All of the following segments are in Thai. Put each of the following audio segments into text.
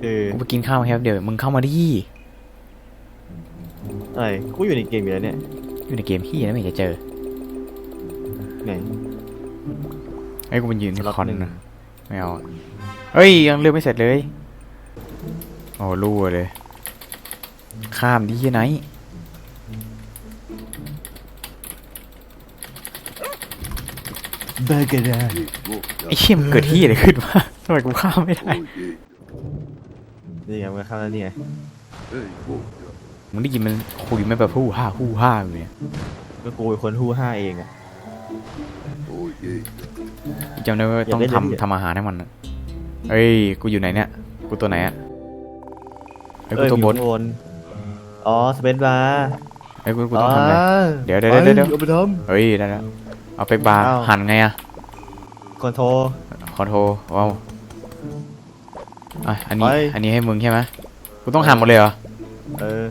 คือกูไปกินข้าวแป๊บเดี๋ยวมึงเข้ามาดิอะไรกูอยู่ในเกมอยู่แล้วเนี่ย อยู่ในเกมพี่นะไม่เห็นจะเจอไหนไอ้กูมันยืนที่ล็อกคอนหนึ่งนะไม่เอาอะเฮ้ยยังเลือกไม่เสร็จเลยโอ้รู้เลย ข้ามดิที่ไหนเบอร์เกอร์ไอ้เชี่ยมนเกิดที่อะไรขึ้นวะทำไมกูข้ามไม่ได้ นี่ไงมันเข้าแล้วนี่ไงมึงได้ยินมันคุยไหม่แบบฮู้ฮ่าฮู้ฮ่าอยู่เนี่ยก็กูเป็นคนฮู้ห้าเองอะจำได้ว่าอย่าต้องเล่นอย่างนี้ทำทำอาหารให้มันอะเอ้ย กูอยู่ไหนเนี่ย กูตัวไหนอะไอ้ยกูตัวบนเอออยู่ข้างบนอ๋อสเปนบาร์ไอ้ยกูกูต้องทำอะไร เดี๋ยวเดี๋ยวไปเดี๋ยวเดี๋ยวเอาไปท เฮ้ยได้แล้วเอาไปบาร์อ้าว หั่นไงอะำคอนโทรคอนโทรว้าว อะอันนี้ ไป อันนี้ให้มึงใช่ไหมกูต้องหั่นหมดเลยเหรอเออ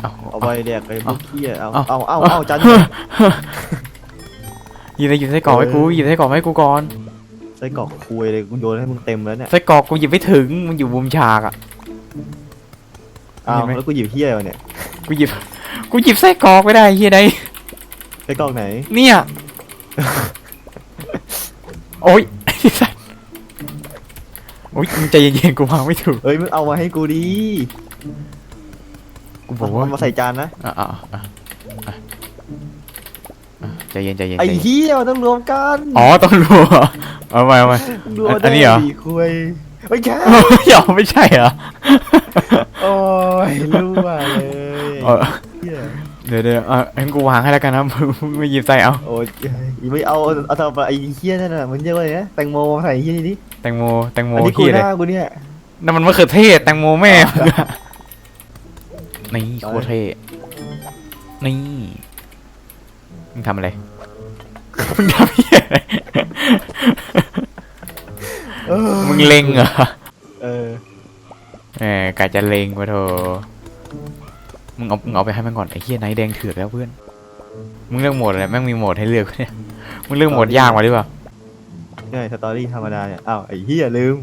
เอา เอาไปแดกไปพวกเขี้ยเอาเอา เอาเอาเอาจาน หยิบเลยหยิบไส้กรอกให้กูหยิบไส้กรอกให้กูก่อนไส้กรอกคุยเลยกูโยนให้มึงเต็มแล้วเนี่ยไส้กรอกกูหยิบไม่ถึงมันอยู่มุมฉากอะอ้าวเห็นไหม แล้วกูหยิบเขี้ยวะเนี่ยกูหยิบ กูหยิบไส้กรอกไม่ได้เฮียใดไส้กรอกไหนเนี่ย โอ๊ยไอ้สัส โอ๊ยมึงใจเย็นๆกูวางไม่ถูก เอ้ยมึงเอามาให้กูดิกูบอกว่าเอามาใส่จานนะ อะอะอะอะอะใจเย็นใจเย็นไอ้ใจเย็นเหี้ยมันต้องรวมกันอ๋อต้องรู้เหรอเอาไปเอาไปรวมอันนี้เหรอได้ดิคุยไม่ใช่ยอมไม่ใช่เหรอโอ้ยรู้ว่าเลยเออเหี้ยเดี๋ยวเดี๋ยวอะงั้นกูวางให้แล้วกันนะมึงมึงไม่หยิบใส่เอา โอ้ยไม่เอาเอาทำไปไอ้เหี้ยนั่นน่ะมันเรียกว่าอะไรนะแตงโมมาใส่ไอ้เหี้ยนี่ดิ แตงโมแตงโมอันนี้กูที่หอะไรน้ากูเนี่ยนั่นมันมะเขือเทศแตงโมแม่มึงอะนี่โคตรเท่นี่มึงทำอะไรมึงทำเหี้ยอะไรเออมึงเล็งเหรอเออแหมกะจะเล็งวะโถมึงเอามึงเอาไปให้มันก่อนไอ้เหี้ยไนท์แดงเถือกแล้วเพื่อนมึงเลือกโหมดอะไรแม่งมีโหมดให้เลือกเนี่ยมึงเลือกโหมดยากมาหรือ เปล่านี่สตอรี่ธรรมดาเนี่ยอ้าวไอ้เหี้ยลืม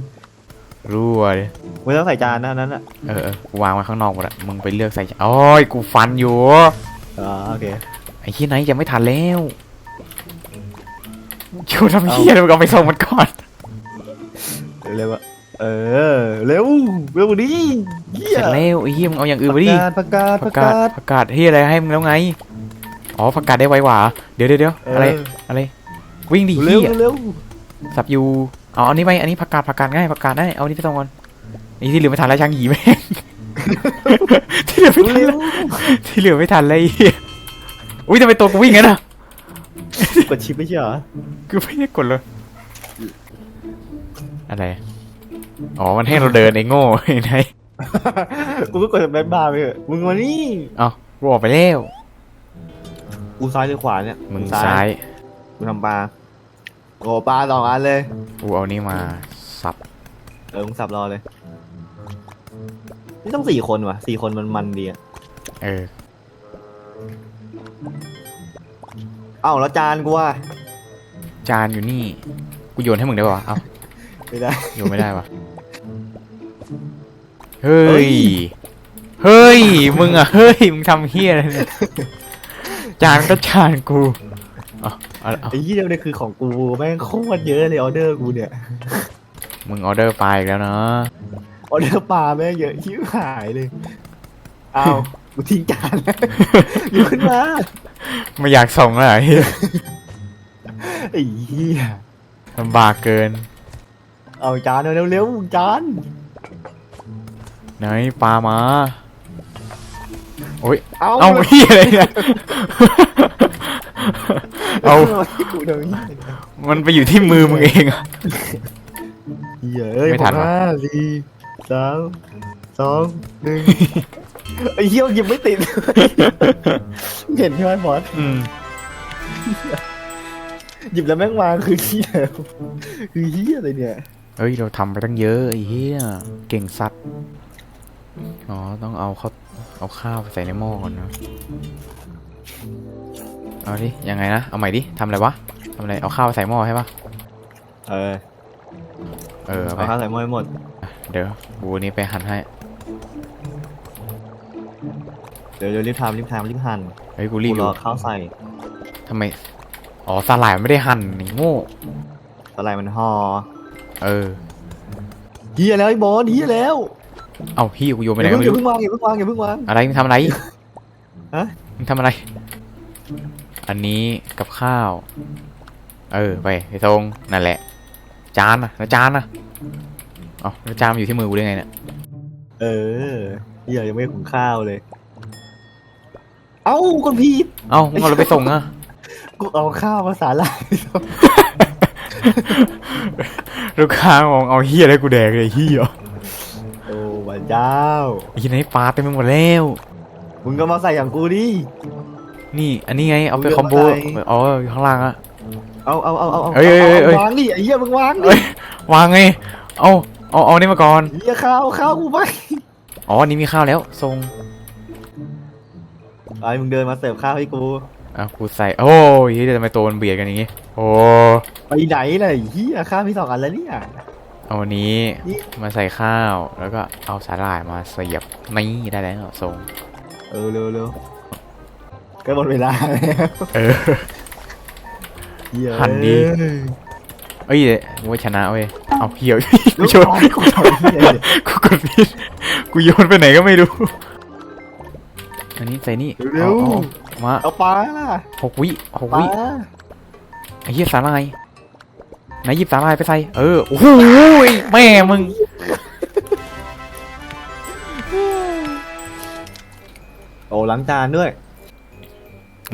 รู้เลยไม่ต้องใส่จานนะอันนั้นอะเออเออกูวางไว้ข้างนอกหมดละมึงไปเลือกใส่โอ้ยกูฟันอยู่อ๋อโอเค ไอ้เหี้ยไนท์ยังไม่ทันแล้วชูทำเหี้ยอะไรมึงเอาไปส่งมันก่อน เร็วๆอะเออเร็วเร็วกว่านี้เหี้เสยร็จแล้วไอ้เหี้ยมึงเอาอย่างอื่นมาดิประกาศปประระกากาศศ ประกาศเฮียอะไรให้มึงแล้วไงอ๋อประกาศได้ไวกว่าเดี๋ยวเดี๋ยวเดี๋ยวอะไรอะไรวิ่งดิเร็เฮีวยเร็ว สับอยู่เอาอันนี้ไปอันนี้ประกาศประกาศง่ายประกาศได้เอาอันนี้ไปส่งก่อนไอ้ที่เหลือไม่ทันแล้วช่างหยีแม่งที่เหลือไม่ทันเร็แล้ววที่เหลือไม่ทันเลยไอ้เหี้ยอุ้ยทำไมตัวกูวิ่งงั้นอะกดชิปไม่ใช่เหรอกูไม่ได้กดเลยอะไรอ๋อมันให้เราเดินไอ้โง่ไอ้ไหนกูก็กดแบนบาร์ไปเถอะมึงมานี่เอ้ากูออกไปแล้วกูซ้ายหรือขวาเนี่ยมึงซ้ายกูทำปลา โอ้ปลาสองอันเลย กูเอานี่มาสับเออมึงสับรอเลย นี่ต้องสี่คนว่ะสี่คนมันมันดีอะเออเอ้าแล้วจานกูว่าจานอยู่นี่ กูโยนให้มึงได้ป่าวะเอ้าไม่ได้อยู่ไม่ได้ปะเฮ้เฮ้ยยเฮ้ย มึงอะเฮ้ย มึงทำเฮียอะไรเนี่ยจานก็จานกู เอาเอาเอาไอ้ยี่เดียวเนี่ยคือของกูแม่งโคตรเยอะเลยออเดอร์กูเนี่ยมึงออเดอร์ไปลาอีกแล้วเนาะออเดอร์ปลาแม่งเยอะชิบหายเลยเอากูทิ้งจานแล้วอยู่ขึ้นมาไม่อยากส่งเลยเฮียไอ้เหี้ยลำบากเกิน เอาจานเร็วๆจานไหนปลามาโอ้ยเอาเอาเฮียอะไรเนี่ย เอาให้กูเดี๋ยวนี้มันไปอยู่ที่มือมึงเองอะ เหี้ยเอ้ยไม่ทันวะ ห้าสี่สามสองหนึ่งไอ้เหี้ยหยิบไม่ติด เห็นใช่ไหมบอสอืมหยิบแล้วแม่งวางคือเหี้ยคือเหี้ยอะไรเนี่ยเฮ้ย เราทำไปตั้งเยอะไอ้เฮียเก่งสัตว์อ๋อ ต้องเอาเขาเอาข้าวไปใส่ในหม้อก่อนนะ เอาดิ ยังไงนะ เอาใหม่ดิทำอะไรวะทำอะไร เอาข้าวใส่หม้อใช่ปะเออเออเอาไปเอาข้าวใส่หม้อให้หมด เดี๋ยวกูนี่ไปหั่นให้ เดี๋ยวเดี๋ยวรีบทำรีบทำรีบหั่นเฮ้ยกูรีบอกูรยู่อข้าวใส่ทำไม อ๋อสลายมันไม่ได้หั่นนี่โง่ อะไรมันห่อเออ เฮียแล้วไอ้บอสเฮียแล้วเอาพี่กูโยนไปอไหนย่าก็เพิ่งไม่อย่ารู้ เพิ่งวางอย่าเพิ่งวางอย่าเพิ่งวาง อะไรมึงทำอะไรฮะ มึงทำอะไร อันนี้กับข้าว เออไปไปตรงนั่นแหละ จานนะแล้วจานนะเอาแล้วจานมันอยู่ที่มือกูได้ไงเนี่ยเออเฮียยังไม่หุงข้าวเลย เอ้าคนพีดเอ้ามึงเอาเราไปส่งอะกูเอาข้าวมาสาหร่ายลูกค้ามองเอาเฮียอะไรกูแดกเลยเฮียโอ้พระเจ้าไอ้เหี้ยไหนปลาเต็มไปหมดแล้ว มึงก็มาใส่อย่างกูดิ นี่ อันนี้ไง เอาไปมึงคอมโบเอาไปอ๋ออยู่ข้างล่างอะเอาเอาเอาเอาเอาเอ้ยเอ้ยเอ้ยเอ้ยวางดิไอ้เหี้ยมึงวางดิเอ้ยวางไง เอาเอาเอานี่มาก่อนเหี้ยข้าวข้าวกูไปอ๋ออันนี้มีข้าวแล้วส่งไอ้มึงเดินมาเสิร์ฟข้าวให้กูอะกูใส่โอ้ยเหี้ยทำไมตัวมันเบียดกันอย่างงี้ โอ้ไปไหนเลยเหี้ยข้าวมีสองอันแล้วเนี่ยเอาอันนี้นี่มาใส่ข้าวแล้วก็เอาสาหร่ายมาเสียบนี่ได้แล้วส่งเออเร็วเร็ว ก็หมดเวลาแล้วเออเหี้ยหั่นดิเอ้ยกูว่าชนะเว้ย เอาเหี่ยวกูลูกโยนน้องกูทำเหี้ยเนี่ยกูกดผิดกูโยนไปไหนก็ไม่รู้ อันนี้ใส่นี่เร็วอาอามาเอาปลาล่ะหกวิหกปลาวิไอ้เหี้ยสาหร่ายไหนหยิบสาหร่ายไปใส่ เออ โอ้โหยแม่มึงโอ้ล้างจานด้วย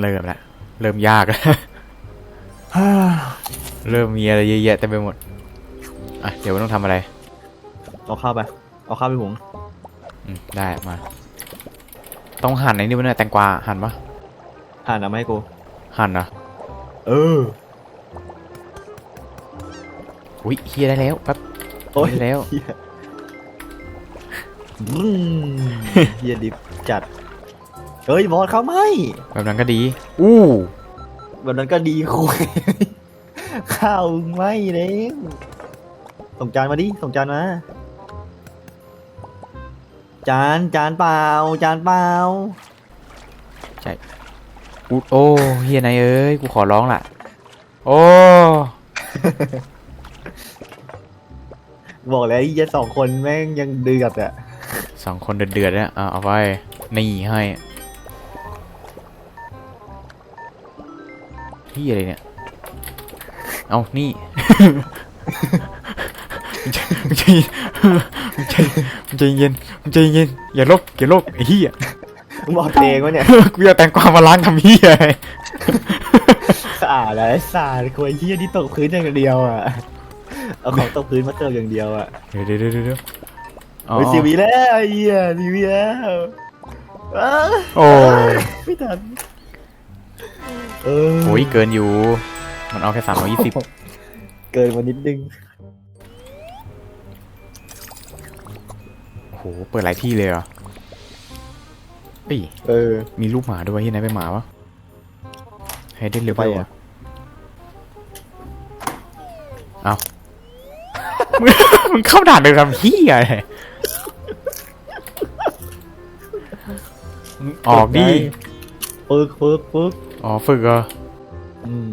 เริ่มละเริ่มยากแล้วเริ่มมีอะไรเยอะแยะเต็มไปหมด อะ เดี๋ยวต้องทำอะไร เอาข้าวไป เอาข้าวไปหุงอืมได้มา ต้องหั่นไอ้นี่มันยแตงกวาหั่นปะหั่นเอามาให้กู หั่นนะเออ อุ้ยเฮียได้แล้วแป๊บโอ้ยได้แล้วเหี้ยอืมเฮียดิบจัด เฮ้ยบอสเขาไม่ แบบนั้นก็ดี อู้แบบนั้นก็ดีคุยข้าวมึงไม่เด้งส่งจานมาดิส่งจานมา จานจานเปล่า จานเปล่ากูโอ้เฮียนายเอ้ย กูขอร้องล่ะ โอ้ บอกแล้วไอ้เหี้ยสองคนแม่งยังเดือดอะ สองคนเดือดๆเนี่ยเอาเอาไปนี่ให้ เฮียอะไรเนี่ย เอานี่มึงใจมึงใจมึงใจเย็นมึงใจเย็น อย่าลบอย่าลบไอ้เหี้ยมึงบอกเองวะเนี่ยกูจะแต่งความมาล้างทำเหี้ยอะสะอาดแล้วสะอาดกลัวไอ้เหี้ยที่ตกพื้นอย่างเดียวอะ เอาของตกพื้นมาเติมอย่างเดียวอะ เดี๋ยวเดี๋ยวเดี๋ยวเดี๋ยวอ๋อเฮ้ยซีวีแล้วไอ้เหี้ยซีวีแล้วโอ้ไม่ทัน เออโหเกินอยู่ มันเอาแค่สามร้อยยี่สิบเกินมานิดนึงโอ้โหเปิดหลายที่เลยเหรอเอ้ยเออ มีรูปหมาด้วยที่ไหนเป็นหมาวะให้ได้เร็วไปไปอะวะเอามึงมึงเข้าด่านไปทำเหี้ยอะไรมึงออกดิฝึกฝึกฝึก อ๋อฝึกเหรออืม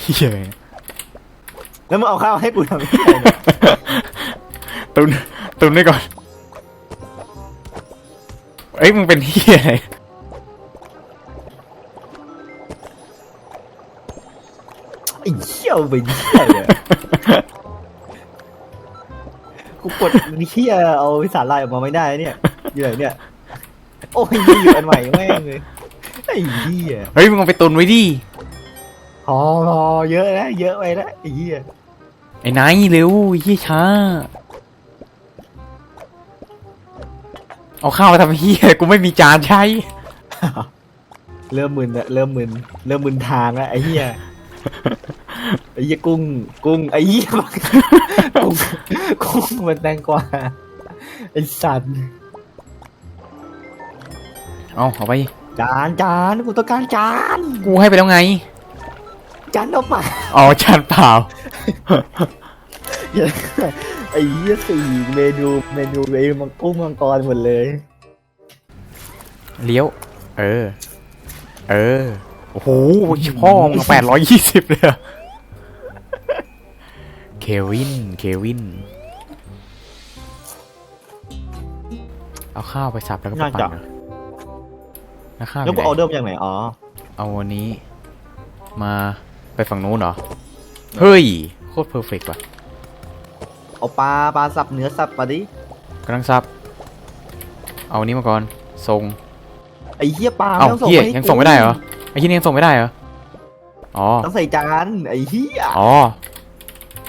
เหี้ยอะไรเนี่ยแล้วมึงเอาข้าวให้กูทำยังไงเนี่ยตุนตุนไว้ก่อน เอ้ยมึงเป็นเหี้ยอะไรไอ้เหี้ยไปเหี้ยเลย กูกดเหี้ยเอาวิสาลายออกมาไม่ได้เนี่ยอยู่ไหนเนี่ย โอ้ยมีอยู่อันใหม่แม่งเลยไอ้เหี้ยเฮ้ยมึงเอาไปตุนไว้ดิพอพอเยอะนะเยอะไปแล้วไอ้เหี้ยไอ้นายเร็วไอ้เหี้ยช้า เอาข้าวมาทำเหี้ยกูไม่มีจานใช้ เริ่มมึนละเริ่มมึนเริ่มมึนทางแล้วไอ้เหี้ย ไอ้เหี้ยกุ้ง กุ้งไอ้เหี้ยกุ้งกุ้งมันแตงกวาไอ้สัตว์เอาเอาไป จานจานกูต้องการจานกูให้ไปแล้วไง จานเอาเปล่าอ๋อจานเปล่า ไอ้เหี้ยสี่เมนูเมนูเมนูมังกุ้งมังกรหมดเลย เลี้ยว เออ เออ โอ้โหพ่อมึงแปดร้อยยี่สิบเลยอะเควิน เควิน เอาข้าวไปสับแล้วก็ไปน่าปั่จะนเหรอแล้วข้าวอแล้วยู่กูไหนออเดอร์มาจากไหนอ๋อ เอาวันนี้ มาไปฝั่งนู้นเหรอ เฮ้ย โคตรเพอร์เฟกต์ว่ะ เอาปลาปลาสับเนื้อสับมาดิกำลังซับ เอาอันนี้มาก่อนส่งไอ้เหี้ยปลาเอ้าไม่ต้องส่งเฮียมาให้ยังส่งไม่ได้เหรอ ไอ้ที่นี่ยังส่งไม่ได้เหรอ อ๋อ ต้องใส่จานไอ้เหี้ยอ๋อ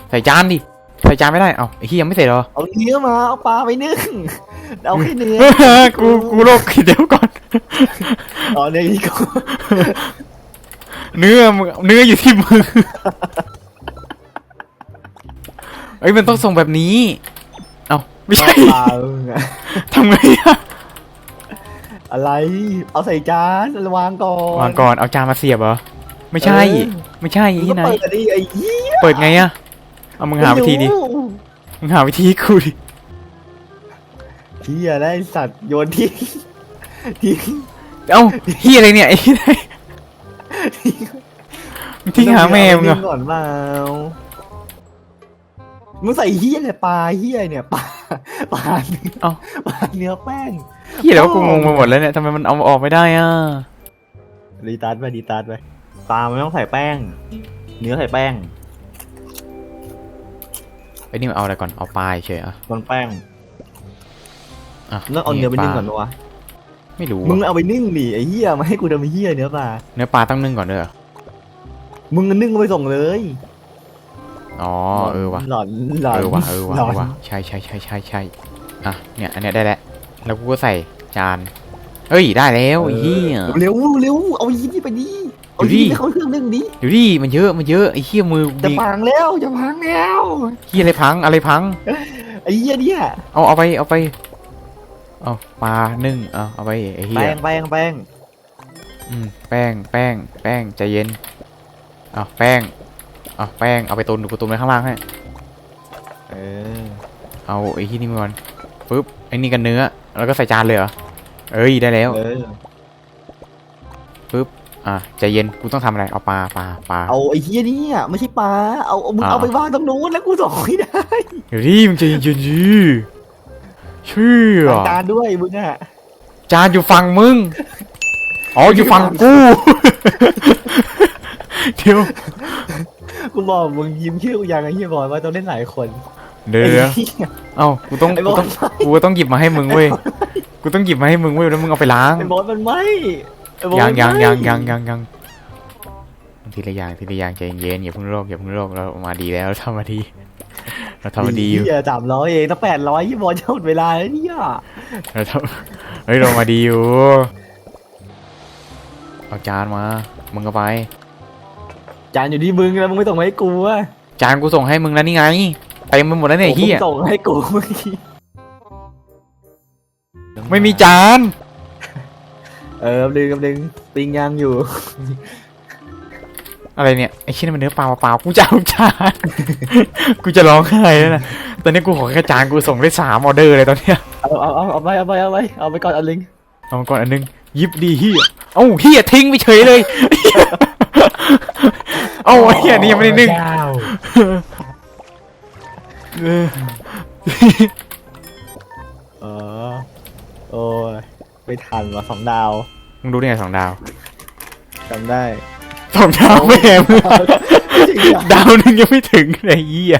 ใส่จานดิ ใส่จานไม่ได้ เอ้าไอ้ที่ยังไม่เสร็จเหรอ เอาเนื้อมาเอาปลาไปนึ่งเอาแค่เนื้อกูกูโลกเดี๋ยวก่อน อ๋อเนื้อนี่กูเนื้อมึงเนื้ออยู่ที่มือเอ้ยมันต้องส่งแบบนี้ เอ้าไม่ใช่ปลามึงอะทำไงอะ อะไร เอาใส่จานวางก่อนวางก่อนเอาจานมาเสียบเหรอไม่ใช่เออไม่ใช่มึงที่ก็ไหนเปิดดิไอ้เหี้ยเปิดไงอะเอามึงหาวิธีดิไม่รู้มึงหาวิธีกูดิเหี้ยได้ไอ้สัตว์โยนทิ้งทิ้งเอ้าเฮียอะไรเนี่ยไอ้ที่ไหนมึงทิ้งหาแม่มึงเหรอเอาไปนึ่ก่อนเปล่ามึงใส่เหี้ยอะไรปลาเหี้ยเนี่ยปลาปลาเนื้อเอ้าปลาเนื้อแป้ง เฮียแล้วกูงงไปหมดแล้วเนี่ยทำไมมันเอาออกไม่ได้อะดีตัดไปดีตัดไปปลามันต้องใส่แป้ง เนื้อใส่แป้งไอ้นี่มันเอาอะไรก่อนเอาปลายเฉยอะมันแป้งอะแล้วเอาเนื้อไปนึ่งปลาก่อนปะวะไม่รู้มึงอะเอาไปนึ่งดิไอ้เหี้ยมาให้กูทำเหี้ยเนื้อปลาเนื้อปลาต้องนึ่งก่อนเด้อมึงก็นึ่งเอาไปส่งเลยอ๋อเออว่ะหลอนหลอนเออว่ะเออว่ะหลเออนอว่ะใช่ใช่ใช่ใช่ใช่อะเนี่ยอันเนี้ยได้แล้ว แล้วกูก็ใส่จานเฮ้ยได้แล้วไอ้เฮียเร็วเร็วเอายี่นี่ไปดิเอาดูดิยี่นี่เข้าเครื่องนึ่งดิเดี๋ยวดิมันเยอะมันเยอะไอ้เฮียมือจะมีพังแล้วจะพังแล้วเฮียอะไรพังอะไรพังไอ้เหี้ยเนี่ยเอาเอาไปเอาไปเอาปลานึ่งเอาเอาไปไอ้เฮีแป้ยงแป้งแป้งอืมแป้งแป้งแป้งใจเย็นเอาแป้งเอาแป้งเอาไปตุนกูตุนไว้ข้างล่างให้เออเอาไอ้ที่นี่มาก่อนปึ๊บ ไอ้นี่กันเนื้อ แล้วก็ใส่จานเลยเหรอ เอ้ยได้แล้วเอออะใจเย็น กูต้องทำอะไร เอาปลาปลาปลาเอาไอ้เหี้ยเนี่ยไม่ใช่ปลาเอาเอามึงอ่าเอาไปวางตรงนู้นแล้วกูส่งไม่ได้เดี๋ยวดิมึงใจเย็นๆดิเชื่อทางการด้วยมึงอะจานอยู่ฝั่งมึง อ๋ออยู่ฝั่งกู เดี๋ยว กูบอกมึงยิ้มชื่อกูยังไอ้เหี้ยบอกว่าต้องเล่นหลายคน เดี๋ยวไอ้เดี๋ยวเหี้ยเอ้ากูต้องไอ้กูบอต้อลงกูก็ต้องหยิบมาให้มึงเว้ยกูต้องหยิบมาให้มึงเว้ยแล้วมึงเอาไปล้างไอ้บอลมันไม่ไอ้บอลยังยังมันยังไม่ยังยังยังทีละอย่างทีละอย่างใจเย็นๆอย่าเพิ่งโลภอย่าเพิ่งโลภเรามาดีแล้วเราทำมาดีเราทำมาดีอยู่เหี้ยสามร้อยเองตั้งแปดร้อยยี่บอลจะหมดเวลาแล้วเนี่ยเราทำเฮ้ยเรามาดีอยู่เอาจานมามึงก็ไปจานอยู่ที่มึงแล้วมึงไม่ส่งมาให้กูอะจานกูส่งให้มึงแล้วนี่ไง เต็มไปหมดแล้วเนี่ยไอ้เฮียผมส่งให้กูเมื่อกี้ไม่มีจานเออดึงกับดึงปิงย่างอยู่ อะไรเนี่ยไอ้ชิ้นนมันเนื้อเปล่าเปล่ากูจะเอาจานกูจะร้องไห้แล้วนะตอนนี้กูขอแค่จานกูส่งได้สามออเดอร์เลยตอนเนี้ยเอาเอาเอาเอาไปเอาไปเอาไปเอาไปก่อนเอาลิงเอามาก่อนอันนึงยิบดีเฮียเอ้าเฮียทิ้งไปเฉยเลยเอ้าไอ้เฮียนี่ยังไม่ได้นึ่งเจ้า เออเออโอ้ยไม่ทันว่ะสองดาวมึงรู้ได้ไงสองดาวจำได้ สองดาวไม่แหมจริงเหรอดาวหนึงยังไม่ถึงเลยไอ้เฮีย